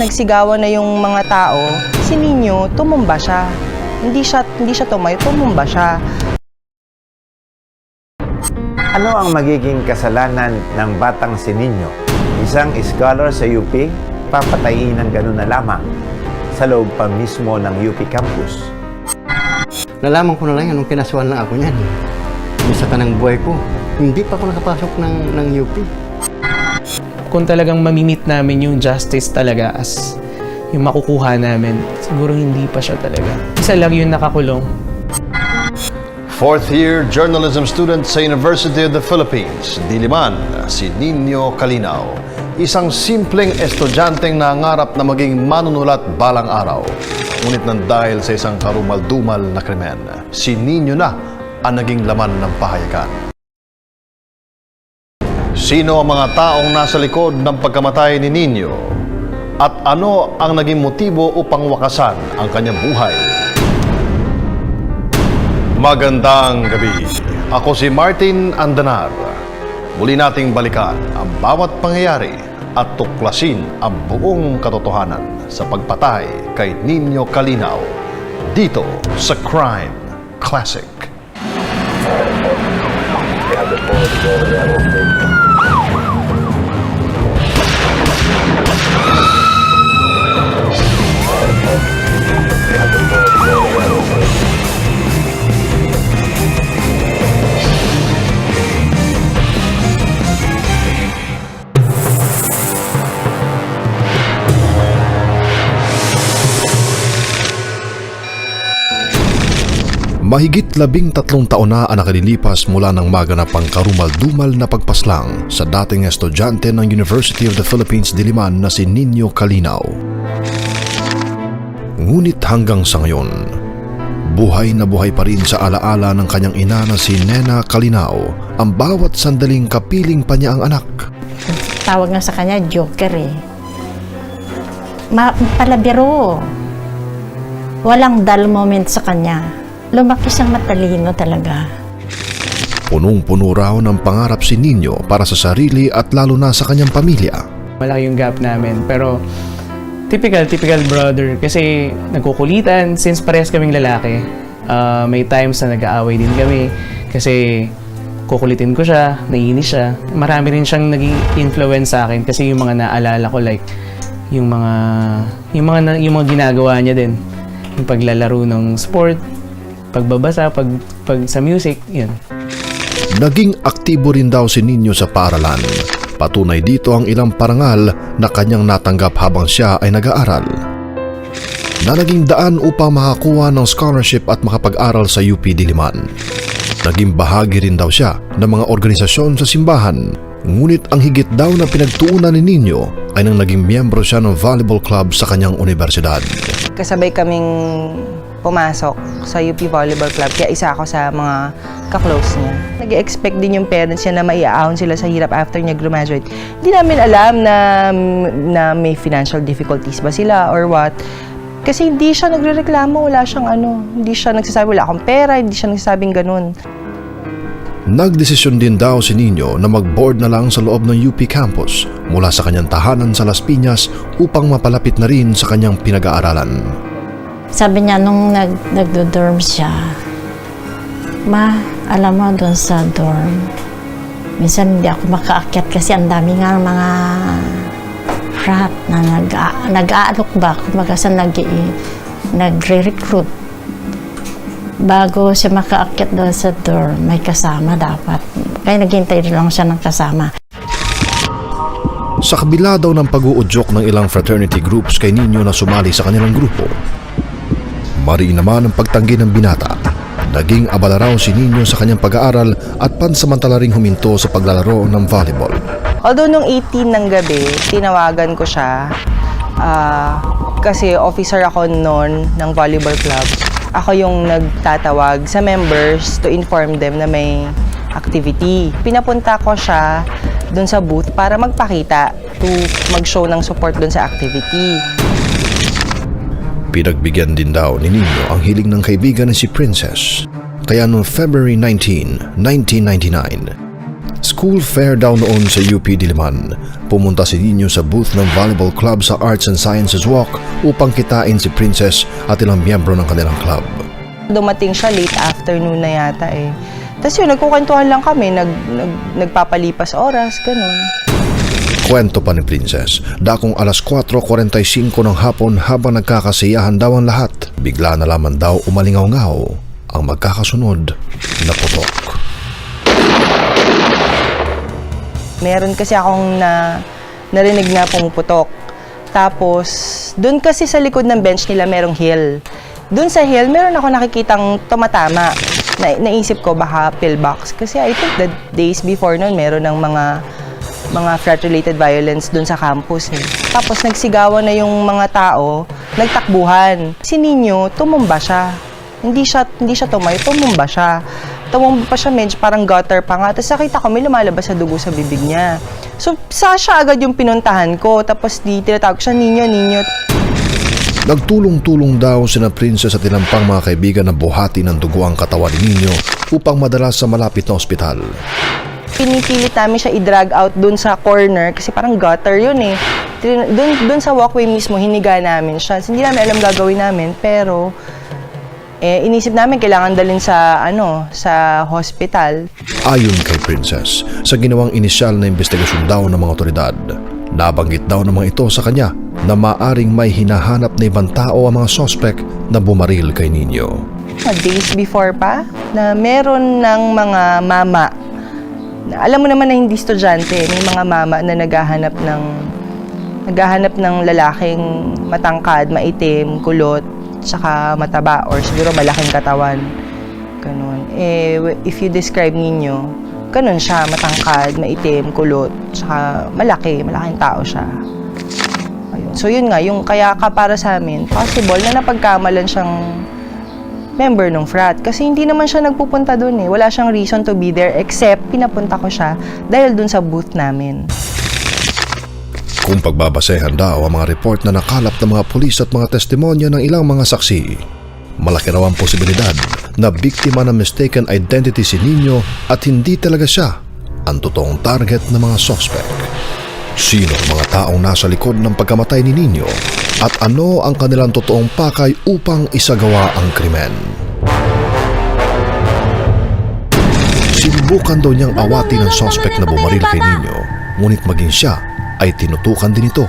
nagsigawan na yung mga tao, si Nino, tumumba siya. Hindi siya, hindi siya tumayo, tumumba siya. Ano ang magiging kasalanan ng batang si Nino? Isang scholar sa UP, papatayin ng ganun na lamang sa loob pa mismo ng UP campus. Nalaman ko na lang yan nung kinasuhan lang ako niyan. Isa ka ng buhay ko. Hindi pa ako nakapasok ng, ng UP. Kung talagang mamimit namin yung justice talaga as yung makukuha namin, siguro hindi pa siya talaga. Isa lang yung nakakulong. Fourth year journalism student sa University of the Philippines, Diliman, si Nino Calinaw. Isang simpleng estudyanteng nangarap na maging manunulat balang araw. Ngunit nang dahil sa isang karumal-dumal na krimen, si Nino na ang naging laman ng pahayagan. Sino ang mga taong nasa likod ng pagkamatay ni Nino? At ano ang naging motibo upang wakasan ang kanyang buhay? Magandang gabi. Ako si Martin Andanar. Muli nating balikan ang bawat pangyayari at tuklasin ang buong katotohanan sa pagpatay kay Nino Calinaw dito sa Crime Classic. Mahigit labing tatlong taon na ang nakalilipas mula ng maganapang karumal-dumal na pagpaslang sa dating estudyante ng University of the Philippines Diliman na si Nino Calinaw. Ngunit hanggang sa ngayon, buhay na buhay pa rin sa alaala ng kanyang ina na si Nena Calinaw ang bawat sandaling kapiling pa niya ang anak. tawag nga sa kanya, joker eh. Ma palabiro. Walang dull moment sa kanya. Lumaki siyang matalino talaga. Punong-puno raw ng pangarap si Nino para sa sarili at lalo na sa kanyang pamilya. Malaki yung gap namin. Pero, typical, typical brother. Kasi nagkukulitan, since parehas kaming lalaki, ah, may times na nag-aaway din kami. Kasi kukulitin ko siya, naiinis siya. Marami rin siyang naging influence sa akin kasi yung mga naalala ko like yung mga yung mga yung mga ginagawa niya din. Yung paglalaro ng sport, pagbabasa, pag, pag sa music, yun. Naging aktibo rin daw si Nino sa paaralan. Patunay dito ang ilang parangal na kanyang natanggap habang siya ay nag-aaral. Na naging daan upang makakuha ng scholarship at makapag-aral sa UP Diliman. Naging bahagi rin daw siya ng mga organisasyon sa simbahan. Ngunit ang higit daw na pinagtuunan ni Nino ay nang naging miyembro siya ng volleyball club sa kanyang universidad. Kasabay kaming pumasok sa UP Volleyball Club, kaya isa ako sa mga kaklose niya. nag expect din yung parents niya na maiaahon sila sa hirap after niya graduate. Hindi namin alam na, na may financial difficulties ba sila or what. Kasi hindi siya nagrereklamo, wala siyang ano, hindi siya nagsasabi wala akong pera, hindi siya nagsasabing ganun. Nagdesisyon din daw si Nino na mag-board na lang sa loob ng UP campus mula sa kanyang tahanan sa Las Piñas upang mapalapit na rin sa kanyang pinag-aaralan. Sabi niya nung nag, nagdo-dorm siya, Ma, alam mo doon sa dorm, minsan hindi ako makaakyat kasi ang dami nga mga frat na nag nag-aalok ba, kumbaga sa nag nagre-recruit. Bago siya makaakyat doon sa dorm, may kasama dapat. Kaya naghintay lang siya ng kasama. Sa kabila daw ng pag-uudyok ng ilang fraternity groups kay Nino na sumali sa kanilang grupo, mariin naman ang pagtanggi ng binata. Naging abala raw si Nino sa kanyang pag-aaral at pansamantala ring huminto sa paglalaro ng volleyball. Although nung 18 ng gabi, tinawagan ko siya ah, kasi officer ako noon ng volleyball club. Ako yung nagtatawag sa members to inform them na may activity. Pinapunta ko siya doon sa booth para magpakita to mag-show ng support doon sa activity. Pinagbigyan din daw ni Nino ang hiling ng kaibigan na si Princess. Kaya noong February 19, 1999, School fair daw noon sa UP Diliman. Pumunta si Nino sa booth ng volleyball club sa Arts and Sciences Walk upang kitain si Princess at ilang miyembro ng kanilang club. Dumating siya late afternoon na yata eh. Tapos yun, nagkukwentuhan lang kami, nag, nag, nagpapalipas oras, ganun. Kwento pa ni Princess, dakong alas 4.45 ng hapon habang nagkakasiyahan daw ang lahat, bigla na lamang daw umalingaw-ngaw ang magkakasunod na putok. Meron kasi akong na, narinig na pumuputok. Tapos, doon kasi sa likod ng bench nila merong hill. Doon sa hill, meron ako nakikitang tumatama. Na, naisip ko baka pillbox. Kasi I think the days before noon, meron ng mga mga frat-related violence doon sa campus. Eh. Tapos nagsigawan na yung mga tao, nagtakbuhan. Si Nino, tumumba siya. Hindi siya, hindi siya tumayo, tumumba siya. Tumumba pa siya, medyo parang gutter pa nga. Tapos nakita ko may lumalabas sa dugo sa bibig niya. So, sa siya agad yung pinuntahan ko. Tapos di tinatawag siya, Nino, Nino. Nagtulong-tulong daw sina Princess at ilang mga kaibigan na buhati ng dugo ang katawan ni Nino upang madala sa malapit na ospital. Pinipilit namin siya i-drag out dun sa corner kasi parang gutter yun eh. Dun, dun sa walkway mismo, hiniga namin siya. Hindi namin alam gagawin namin, pero eh, inisip namin kailangan dalhin sa, ano, sa hospital. Ayon kay Princess, sa ginawang inisyal na investigasyon daw ng mga otoridad, nabanggit daw ng mga ito sa kanya na maaring may hinahanap na ibang tao ang mga sospek na bumaril kay Nino. Days before pa, na meron ng mga mama alam mo naman na hindi estudyante, may mga mama na naghahanap ng naghahanap ng lalaking matangkad, maitim, kulot, tsaka mataba or siguro malaking katawan. Ganun. Eh, if you describe ninyo, ganun siya, matangkad, maitim, kulot, tsaka malaki, malaking tao siya. Ayun. So yun nga, yung kaya ka para sa amin, possible na napagkamalan siyang member ng frat. Kasi hindi naman siya nagpupunta doon eh. Wala siyang reason to be there except pinapunta ko siya dahil doon sa booth namin. Kung pagbabasehan daw ang mga report na nakalap ng mga pulis at mga testimonya ng ilang mga saksi, malaki raw ang posibilidad na biktima ng mistaken identity si Nino at hindi talaga siya ang totoong target ng mga suspect. Sino ang mga taong nasa likod ng pagkamatay ni Nino at ano ang kanilang totoong pakay upang isagawa ang krimen? Sinubukan daw niyang awati ng suspect na bumaril kay Nino, ngunit maging siya ay tinutukan din ito.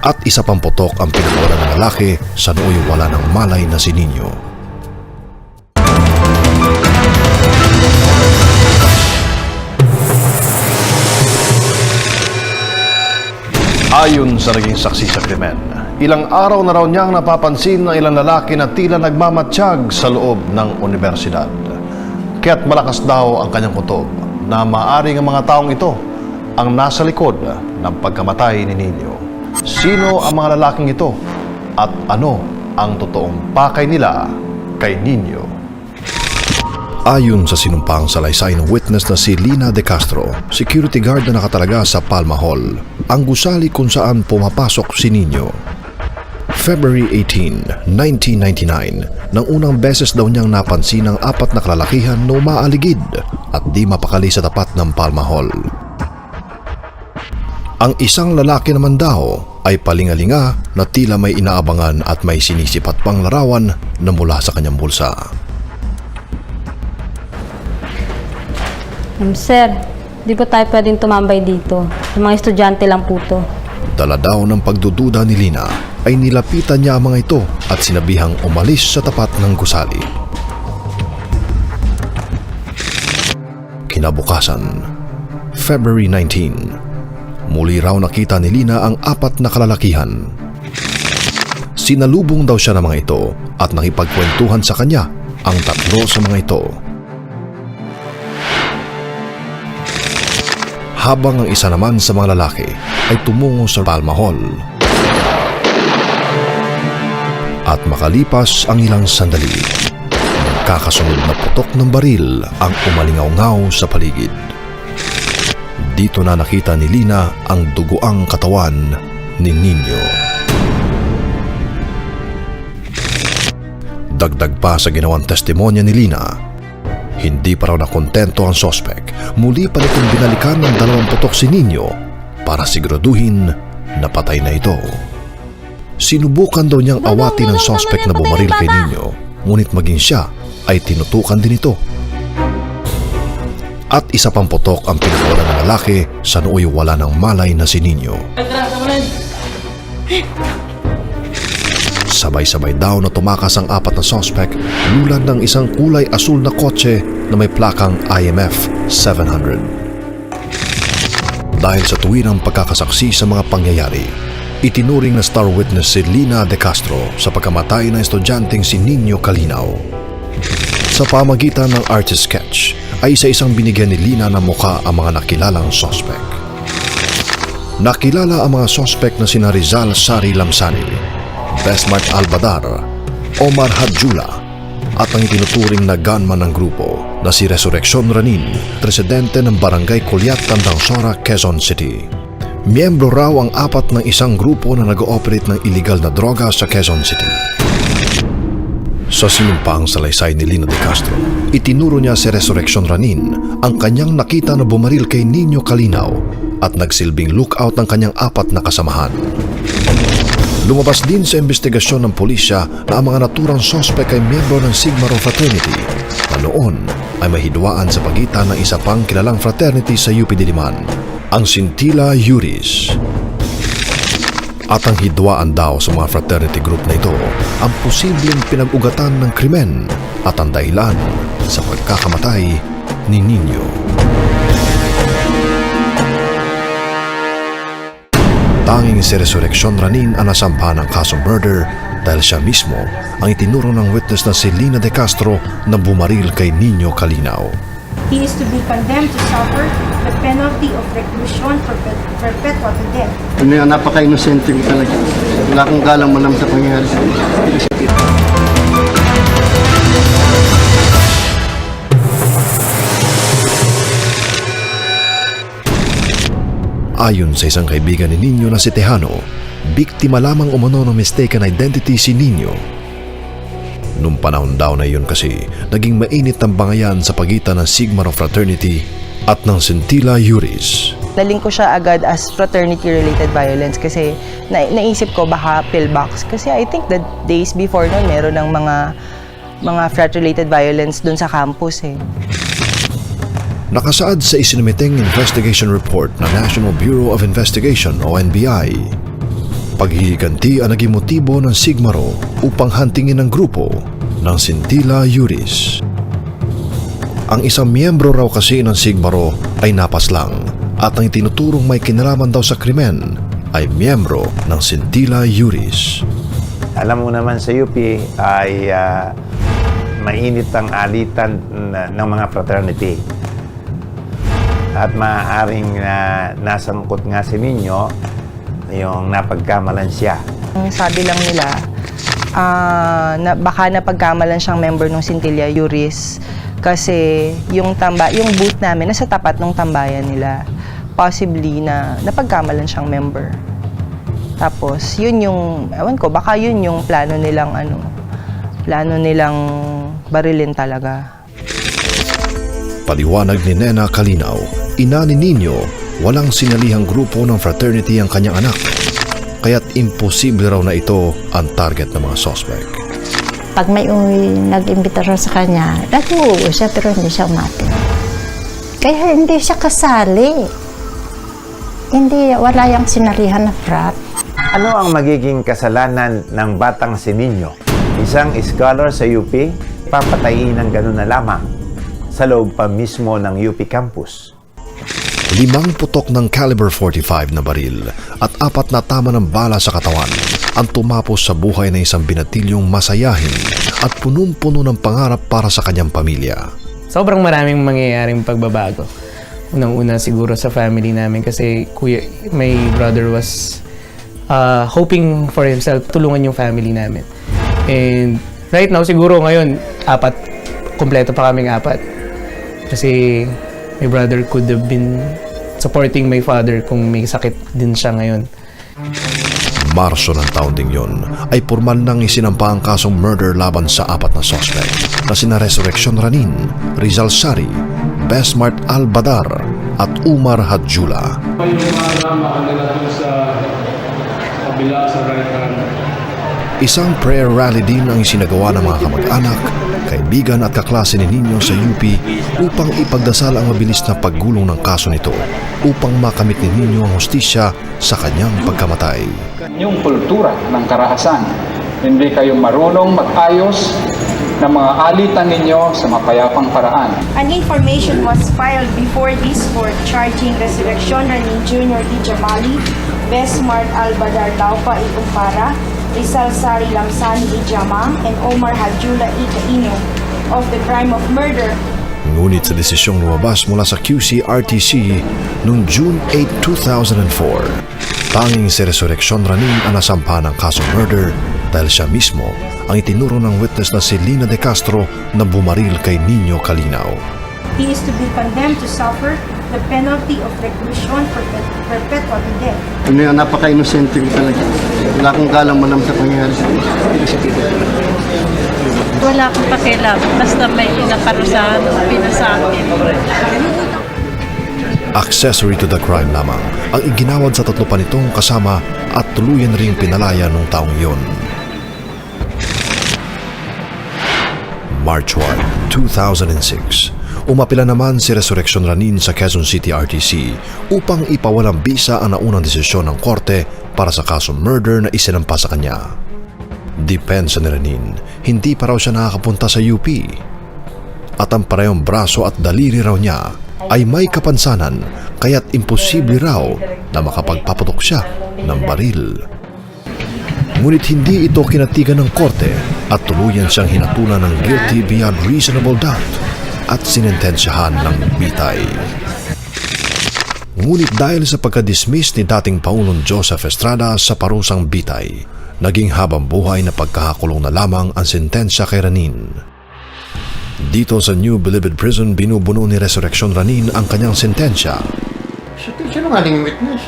At isa pang putok ang pinakawala ng lalaki sa nooy wala ng malay na si Nino. Ayon sa naging saksi sa krimen, ilang araw na raw niyang napapansin ng ilang lalaki na tila nagmamatsyag sa loob ng universidad. Kaya't malakas daw ang kanyang kutob na maaring ang mga taong ito ang nasa likod ng pagkamatay ni Nino. Sino ang mga lalaking ito at ano ang totoong pakay nila kay Nino? Ayon sa sinumpang salaysay ng witness na si Lina De Castro, security guard na nakatalaga sa Palma Hall, ang gusali kung saan pumapasok si Nino. February 18, 1999, nang unang beses daw niyang napansin ang apat na kalalakihan na umaaligid at di mapakali sa tapat ng Palma Hall. Ang isang lalaki naman daw ay palingalinga na tila may inaabangan at may sinisipat pang larawan na mula sa kanyang bulsa. Um, sir, di po tayo pwedeng tumambay dito. Yung mga estudyante lang po to. Dala daw ng pagdududa ni Lina ay nilapitan niya ang mga ito at sinabihang umalis sa tapat ng gusali. Kinabukasan, February 19, muli raw nakita ni Lina ang apat na kalalakihan. Sinalubong daw siya ng mga ito at nakipagkwentuhan sa kanya ang tatlo sa mga ito. Habang ang isa naman sa mga lalaki ay tumungo sa Palma Hall. At makalipas ang ilang sandali, kakasunod na putok ng baril ang umalingaw-ngaw sa paligid. Dito na nakita ni Lina ang duguang katawan ni Nino. Dagdag pa sa ginawang testimonya ni Lina, Hindi pa raw nakontento ang sospek. Muli pa nitong binalikan ng dalawang putok si Nino para siguraduhin na patay na ito. Sinubukan daw niyang awatin ng sospek na bumaril kay Nino, ngunit maging siya ay tinutukan din ito. At isa pang putok ang pinakawalan ng lalaki sa nooy wala ng malay na si Nino. Sabay-sabay daw na tumakas ang apat na sospek lulad ng isang kulay asul na kotse na may plakang IMF 700. Dahil sa tuwirang pagkakasaksi sa mga pangyayari, itinuring na star witness si Lina De Castro sa pagkamatay ng estudyanteng si Nino Calinaw. Sa pamagitan ng artist sketch, ay isa-isang binigyan ni Lina ng muka ang mga nakilalang sospek. Nakilala ang mga sospek na sina Rizal Sari Lamsani, Besmart Albadar, Omar Hadjula, at ang itinuturing na gunman ng grupo na si Resurrection Ranin, presidente ng Barangay Kulyat, Tandangsora, Quezon City. Miyembro raw ang apat ng isang grupo na nag-ooperate ng illegal na droga sa Quezon City. Sa sinumpang salaysay ni Lina De Castro, itinuro niya si Resurrection Ranin ang kanyang nakita na bumaril kay Nino Calinaw at nagsilbing lookout ng kanyang apat na kasamahan. Lumabas din sa investigasyon ng pulisya na ang mga naturang sospek ay miyembro ng Sigma Rho Fraternity na noon ay mahidwaan sa pagitan ng isa pang kilalang fraternity sa UP Diliman, ang Sintila Juris. At ang hidwaan daw sa mga fraternity group na ito ang posibleng pinag-ugatan ng krimen at ang dahilan sa pagkakamatay ni Nino. Tanging si Resurrection Ranin ang nasampa ng kasong murder dahil siya mismo ang itinuro ng witness na si Lina De Castro na bumaril kay Nino Calinaw. He is to be condemned to suffer the penalty of reclusion for per- perpetual to death. Ano yung napaka-inosente ko talaga. Wala akong galang malam sa pangyayari sa Ayon sa isang kaibigan ni Nino na si Tejano, biktima lamang umano ng mistaken identity si Nino. Nung panahon daw na iyon kasi, naging mainit ang bangayan sa pagitan ng Sigma Rho Fraternity at ng Sintila Juris. Naling ko siya agad as fraternity-related violence kasi na, naisip ko baka pillbox. Kasi I think the days before noon, meron ng mga mga frat-related violence dun sa campus eh. Nakasaad sa isinumiting investigation report ng National Bureau of Investigation o NBI. Paghihiganti ang naging motibo ng Sigma Rho upang hantingin ang grupo ng Sintila Juris. Ang isang miyembro raw kasi ng Sigma Rho ay napaslang at ang itinuturong may kinalaman daw sa krimen ay miyembro ng Sintila Juris. Alam mo naman sa UP ay ah, mainit ang alitan na- ng mga fraternity. At maaaring na nasangkot nga si Nino yung napagkamalan siya. Sabi lang nila, ah, na baka napagkamalan siyang member ng Sintilla Juris kasi yung tamba, yung booth namin nasa tapat ng tambayan nila. Possibly na napagkamalan siyang member. Tapos, yun yung, ewan ko, baka yun yung plano nilang ano, plano nilang barilin talaga. Paliwanag ni Nena Kalinaw, ina ni Nino, walang sinalihang grupo ng fraternity ang kanyang anak. Kaya't imposible raw na ito ang target ng mga suspect. Pag may uwi, nag-imbita raw sa kanya, nag-uuwi siya pero hindi siya umati. Kaya hindi siya kasali. Hindi, wala yung sinalihan na frat. Ano ang magiging kasalanan ng batang si Nino? Isang scholar sa UP, papatayin ng ganun na lamang sa loob pa mismo ng UP campus. Limang putok ng caliber 45 na baril at apat na tama ng bala sa katawan ang tumapos sa buhay ng isang binatilyong masayahin at punong-puno ng pangarap para sa kanyang pamilya. Sobrang maraming mangyayaring pagbabago. Unang-una siguro sa family namin kasi kuya, my brother was uh, hoping for himself tulungan yung family namin. And right now siguro ngayon apat kompleto pa kaming apat. Kasi my brother could have been supporting my father kung may sakit din siya ngayon. Marso ng taon ding yun ay formal nang isinampa ang kasong murder laban sa apat na suspect na sina Resurrection Ranin, Rizal Sari, Besmart Al-Badar at Umar Hadjula. Isang prayer rally din ang isinagawa ng mga kamag-anak, kaibigan at kaklase ni Nino sa UP upang ipagdasal ang mabilis na paggulong ng kaso nito upang makamit ni Nino ang hustisya sa kanyang pagkamatay. yung kultura ng karahasan. Hindi kayo marunong mag-ayos ng mga alitan ninyo sa mapayapang paraan. An information was filed before this court charging Resurrection Ranin Jr. Di Jamali, Besmart Albadar Laupa Itumpara, Rizal Sari Lamsani Ijama, and Omar Hadjula Ikaino of the crime of murder Ngunit sa desisyong lumabas mula sa QC-RTC noong June 8, 2004, tanging si Resurrection Ranin ang nasampa ng kasong murder dahil siya mismo ang itinuro ng witness na si Lina De Castro na bumaril kay Nino Calinaw. He is to be condemned to suffer the penalty of reclusion for per- perpetual death. Ano yan, napaka-inosente ko talaga. Wala akong galang manam sa pangyayari sa Wala akong pakialam. Basta may inaparusahan o pinasakin. Accessory to the crime lamang ang iginawad sa tatlo pa nitong kasama at tuluyan ring pinalaya nung taong iyon. March 1, 2006 Umapila naman si Resurrection Ranin sa Quezon City RTC upang ipawalang bisa ang naunang desisyon ng korte para sa kasong murder na isinampa sa kanya. Depensa ni Ranin, hindi pa raw siya nakakapunta sa UP at ang parehong braso at daliri raw niya ay may kapansanan kaya't imposible raw na makapagpaputok siya ng baril. Ngunit hindi ito kinatigan ng korte at tuluyan siyang hinatulan ng guilty beyond reasonable doubt at sinentensyahan ng bitay. Ngunit dahil sa pagka-dismiss ni dating Paulong Joseph Estrada sa parusang bitay, naging habang buhay na pagkakakulong na lamang ang sentensya kay Ranin. Dito sa New Bilibid Prison, binubuno ni Resurrection Ranin ang kanyang sentensya Siya, siya nga yung witness.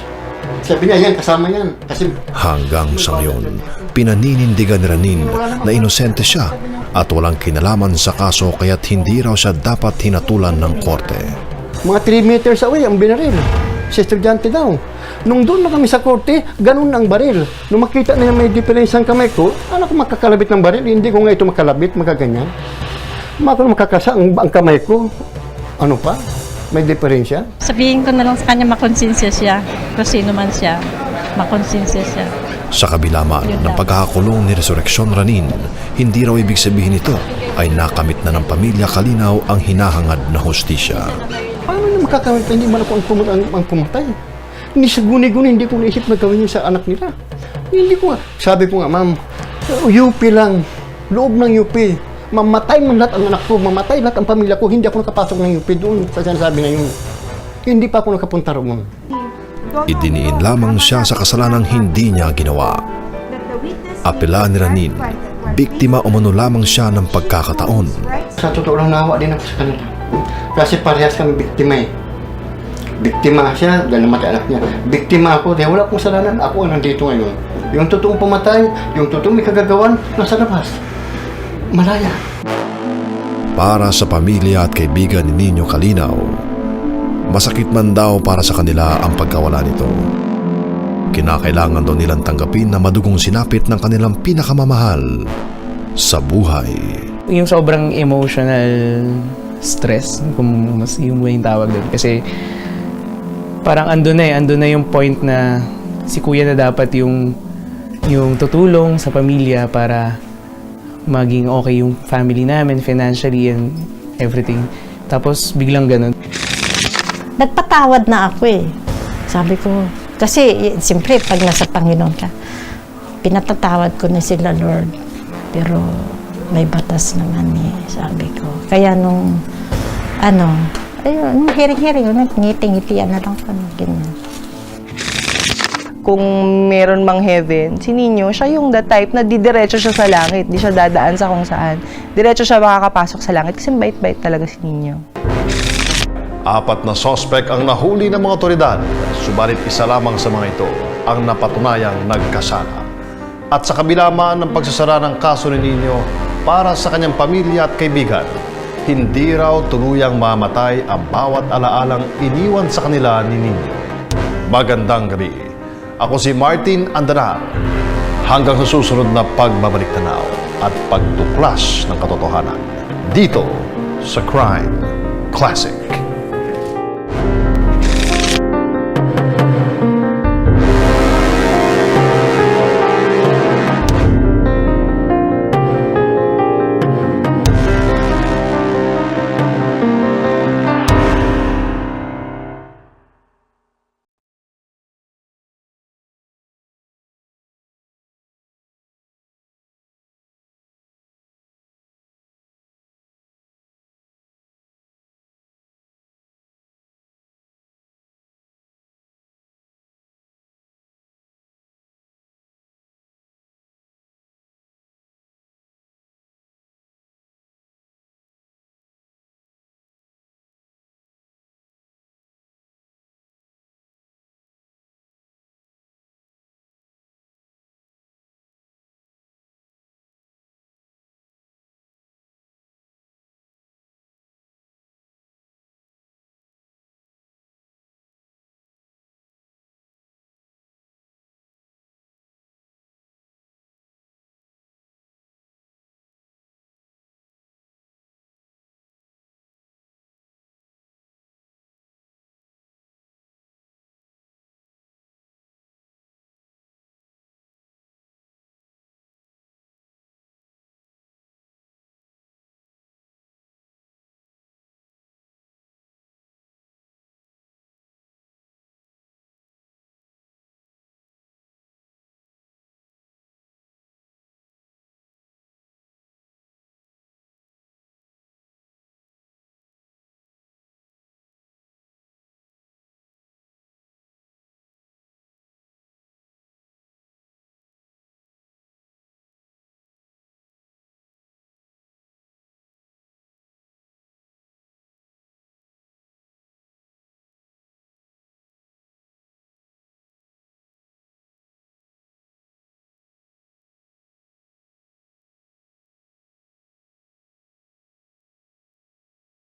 Sabi niya, yan, kasama yan. Kasi hanggang sa ngayon. Pinaninindigan ni Ranin na inosente siya at walang kinalaman sa kaso kaya't hindi raw siya dapat hinatulan ng korte. mga 3 meters away ang binaril. Si estudyante daw. Nung doon na kami sa korte, ganun ang baril. Nung makita nila may diferensya ang kamay ko, ano ko makakalabit ng baril? Hindi ko nga ito makalabit, magaganyan. Maka makakasa ang, ang kamay ko. Ano pa? May diferensya? Sabihin ko na lang sa kanya makonsensya siya. Kung sino man siya, makonsensya siya. Sa kabila man ng pagkakakulong ni Resurrection Ranin, hindi raw ibig sabihin ito ay nakamit na ng pamilya Kalinaw ang hinahangad na hustisya. Paano na makakamit hindi man ako ang, pum- ang, ang pumatay? Hindi sa guni-guni, hindi ko naisip na gawin yun sa anak nila. Hindi ko nga. Sabi ko nga, ma'am, UP lang. Loob ng UP. Mamatay man lahat ang anak ko, mamatay lahat ang pamilya ko, hindi ako nakapasok ng UP doon sa sinasabi na yun. Hindi pa ako nakapunta roon. Idiniin lamang siya sa kasalanang hindi niya ginawa. Apela ni Ranin, biktima umano lamang siya ng pagkakataon. Sa totoo lang nawa din ako sa kanila. Kasi parehas kami biktima eh. Biktima siya dahil namatay anak niya. Biktima ako dahil wala akong kasalanan. Ako ang nandito ngayon. Yung totoong pumatay, yung totoong may kagagawan, nasa labas. Malaya. Para sa pamilya at kaibigan ni Nino Kalinaw, masakit man daw para sa kanila ang pagkawala nito. Kinakailangan daw nilang tanggapin na madugong sinapit ng kanilang pinakamamahal sa buhay. yung sobrang emotional stress, kung mas yung yung tawag doon. Kasi parang andun na eh, andun na yung point na si kuya na dapat yung yung tutulong sa pamilya para maging okay yung family namin financially and everything. Tapos biglang ganun. Nagpatawad na ako eh. Sabi ko, kasi eh, siyempre pag nasa Panginoon ka, pinatatawad ko na sila Lord. Pero may batas naman eh, sabi ko. Kaya nung, ano, ayun, nung hiring-hiring, ngiti-ngitian na lang kami, ganyan. Kung meron mang heaven, si Nino, siya yung the type na didiretso siya sa langit. Di siya dadaan sa kung saan. Diretso siya makakapasok sa langit kasi bait-bait talaga si Nino. Apat na sospek ang nahuli ng mga otoridad, subalit isa lamang sa mga ito ang napatunayang nagkasala. At sa kabila man ng pagsasara ng kaso ni Nino para sa kanyang pamilya at kaibigan, hindi raw tuluyang mamatay ang bawat alaalang iniwan sa kanila ni Nino. Magandang gabi. Ako si Martin Andanal. Hanggang sa susunod na pagbabalik tanaw at pagtuklas ng katotohanan. Dito sa Crime Classic.